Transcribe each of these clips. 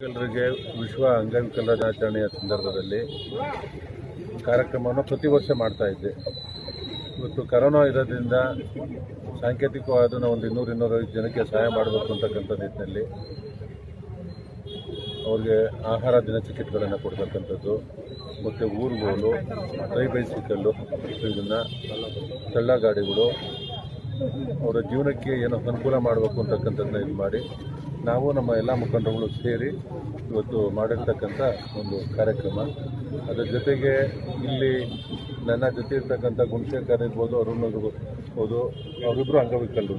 ಅಂಗವಿಕಲರಿಗೆ ವಿಶ್ವ ಅಂಗವಿಕಲರ ದಿನಾಚರಣೆಯ ಸಂದರ್ಭದಲ್ಲಿ ಕಾರ್ಯಕ್ರಮವನ್ನು ಪ್ರತಿ ವರ್ಷ ಮಾಡ್ತಾ ಇದ್ದೆ. ಇವತ್ತು ಕರೋನಾ ಇರೋದ್ರಿಂದ ಸಾಂಕೇತಿಕವಾದ ಒಂದು ಇನ್ನೂರು, ಇನ್ನೂರೈವತ್ತು ಜನಕ್ಕೆ ಸಹಾಯ ಮಾಡಬೇಕು ಅಂತಕ್ಕಂಥ ನಿಟ್ಟಿನಲ್ಲಿ ಅವ್ರಿಗೆ ಆಹಾರ ದಿನಚಕಿಟ್ಗಳನ್ನು ಕೊಡ್ತಕ್ಕಂಥದ್ದು ಮತ್ತು ಊರುಗೋಲು, ಟ್ರೈ ಬೈಸಿಕಲ್ಲು, ಇದನ್ನು ತಳ್ಳ ಗಾಡಿಗಳು ಅವರ ಜೀವನಕ್ಕೆ ಏನೋ ಅನುಕೂಲ ಮಾಡಬೇಕು ಅಂತಕ್ಕಂಥದ್ದನ್ನ ಇದು ಮಾಡಿ ನಾವು ನಮ್ಮ ಎಲ್ಲ ಮುಖಂಡರುಗಳು ಸೇರಿ ಇವತ್ತು ಮಾಡಿರ್ತಕ್ಕಂಥ ಒಂದು ಕಾರ್ಯಕ್ರಮ. ಅದರ ಜೊತೆಗೆ ಇಲ್ಲಿ ನನ್ನ ಜೊತೆ ಇರ್ತಕ್ಕಂಥ ಗುಣಶೇಖರ್ ಇರ್ಬೋದು, ಅರುಣ್ ಇರ್ಬೋದು ಅವರಿಬ್ಬರು ಅಂಗವಿಕಲ್ರು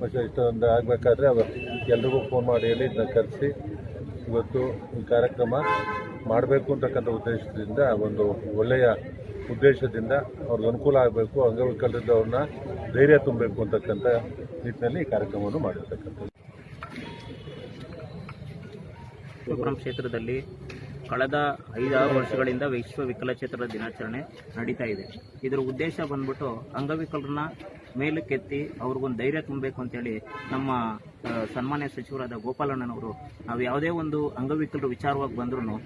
ಮತ್ತು ಇಷ್ಟೊಂದು ಆಗಬೇಕಾದ್ರೆ ಅವರು ಎಲ್ರಿಗೂ ಫೋನ್ ಮಾಡಿ ಹೇಳಿ ಇದನ್ನ ಕರೆಸಿ ಇವತ್ತು ಈ ಕಾರ್ಯಕ್ರಮ ಮಾಡಬೇಕು ಅಂತಕ್ಕಂಥ ಉದ್ದೇಶದಿಂದ, ಒಂದು ಒಳ್ಳೆಯ ಉದ್ದೇಶದಿಂದ ಅವ್ರಿಗೆ ಅನುಕೂಲ ಆಗಬೇಕು ಅಂಗವಿಕಲರಿಂದ ಅವ್ರನ್ನ ಧೈರ್ಯ ತುಂಬಬೇಕು ಅಂತಕ್ಕಂಥ ನಿಟ್ಟಿನಲ್ಲಿ ಈ ಕಾರ್ಯಕ್ರಮವನ್ನು ಮಾಡಿರ್ತಕ್ಕಂಥದ್ದು. ಶಿವಪುರಂ ಕ್ಷೇತ್ರದಲ್ಲಿ ಕಳೆದ ಐದಾರು ವರ್ಷಗಳಿಂದ ವಿಶ್ವ ವಿಕಲಚೇತನ ದಿನಾಚರಣೆ ನಡೀತಾ ಇದೆ. ಇದರ ಉದ್ದೇಶ ಬಂದ್ಬಿಟ್ಟು ಅಂಗವಿಕಲರನ್ನ ಮೇಲಕ್ಕೆತ್ತಿ ಅವ್ರಿಗೊಂದು ಧೈರ್ಯ ತುಂಬಬೇಕು ಅಂತೇಳಿ ನಮ್ಮ ಸನ್ಮಾನ್ಯ ಸಚಿವರಾದ ಗೋಪಾಲಣ್ಣನವರು ನಾವು ಯಾವುದೇ ಒಂದು ಅಂಗವಿಕಲರು ವಿಚಾರವಾಗಿ ಬಂದ್ರೂ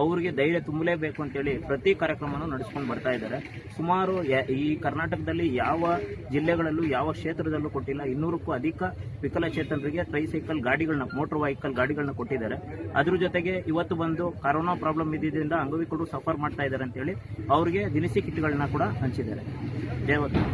ಅವ್ರಿಗೆ ಧೈರ್ಯ ತುಂಬಲೇಬೇಕು ಅಂತೇಳಿ ಪ್ರತಿ ಕಾರ್ಯಕ್ರಮವನ್ನು ನಡೆಸ್ಕೊಂಡು ಬರ್ತಾ ಇದ್ದಾರೆ. ಸುಮಾರು ಈ ಕರ್ನಾಟಕದಲ್ಲಿ ಯಾವ ಜಿಲ್ಲೆಗಳಲ್ಲೂ, ಯಾವ ಕ್ಷೇತ್ರದಲ್ಲೂ ಕೊಟ್ಟಿಲ್ಲ. ಇನ್ನೂರಕ್ಕೂ ಅಧಿಕ ವಿಕಲಚೇತನರಿಗೆ ಟ್ರೈಸೈಕಲ್ ಗಾಡಿಗಳನ್ನ ಮೋಟರ್ ವೆಹಿಕಲ್ ಗಾಡಿಗಳನ್ನ ಕೊಟ್ಟಿದ್ದಾರೆ. ಅದ್ರ ಜೊತೆಗೆ ಇವತ್ತು ಬಂದು ಕರೋನಾ ಪ್ರಾಬ್ಲಮ್ ಇದ್ದಿದ್ದರಿಂದ ಅಂಗವಿಕಲರು ಸಫರ್ ಮಾಡ್ತಾ ಇದ್ದಾರೆ ಅಂತೇಳಿ ಅವರಿಗೆ ದಿನಸಿ ಕಿಟ್ಗಳನ್ನ ಕೂಡ ಹಂಚಿದ್ದಾರೆ. ಜಯವರ್ಧನ್